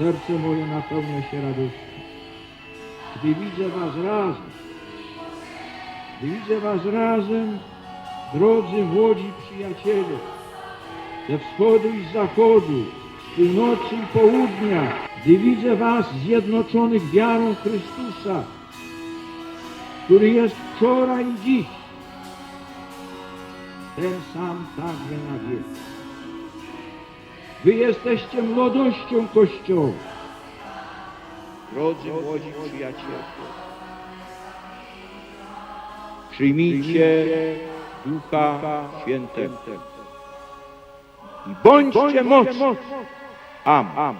serce moje napełnia się radością. Gdy widzę was razem, gdy widzę was razem, drodzy młodzi przyjaciele, ze wschodu i zachodu, z północy i południa, gdy widzę was zjednoczonych wiarą Chrystusa, który jest wczoraj i dziś, ten sam także na wieki. Wy jesteście młodością Kościoła. Drodzy młodzi przyjaciele, przyjmijcie Ducha Świętego i bądźcie mocni. Amen.